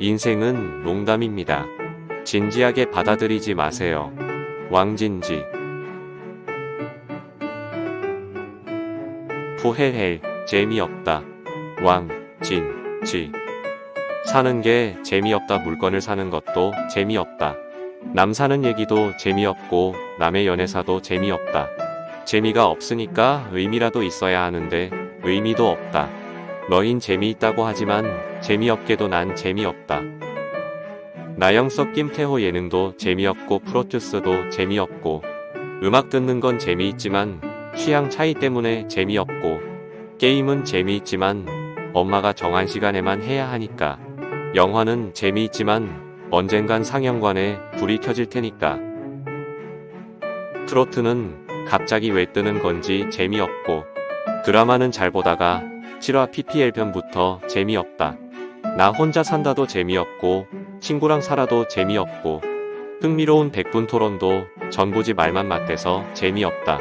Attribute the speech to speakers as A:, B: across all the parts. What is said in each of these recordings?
A: 인생은 농담입니다. 진지하게 받아들이지 마세요. 왕진지 후헤헬 재미없다. 왕 진 지 사는 게 재미없다 물건을 사는 것도 재미없다. 남 사는 얘기도 재미없고 남의 연애사도 재미없다. 재미가 없으니까 의미라도 있어야 하는데 의미도 없다. 너흰 재미있다고 하지만 재미없게도 난 재미없다. 나영석 김태호 예능도 재미없고 프로듀스도 재미없고 음악 듣는 건 재미있지만 취향 차이 때문에 재미없고 게임은 재미있지만 엄마가 정한 시간에만 해야 하니까 영화는 재미있지만 언젠간 상영관에 불이 켜질 테니까 트로트는 갑자기 왜 뜨는 건지 재미없고 드라마는 잘 보다가 7화 PPL 편부터 재미없다. 나 혼자 산다도 재미없고 친구랑 살아도 재미없고 흥미로운 백분 토론도 전부지 말만 맞대서 재미없다.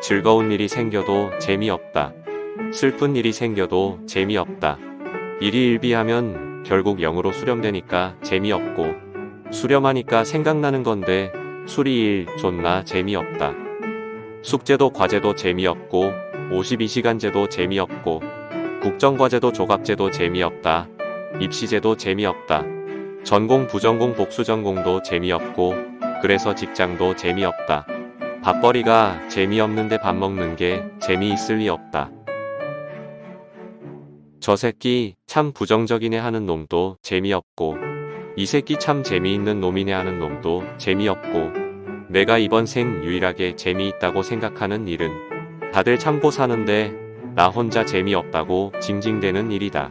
A: 즐거운 일이 생겨도 재미없다. 슬픈 일이 생겨도 재미없다. 일이 일비하면 결국 0으로 수렴되니까 재미없고 수렴하니까 생각나는 건데 술이 일 존나 재미없다. 숙제도 과제도 재미없고 52시간제도 재미없고 국정과제도 조각제도 재미없다. 입시제도 재미없다. 전공 부전공 복수전공도 재미없고 그래서 직장도 재미없다. 밥벌이가 재미없는데 밥 먹는 게 재미있을 리 없다. 저 새끼 참 부정적이네 하는 놈도 재미없고 이 새끼 참 재미있는 놈이네 하는 놈도 재미없고 내가 이번 생 유일하게 재미있다고 생각하는 일은 다들 참고 사는데 나 혼자 재미없다고 징징대는 일이다.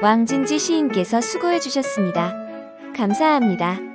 B: 왕진지 시인께서 수고해 주셨습니다. 감사합니다.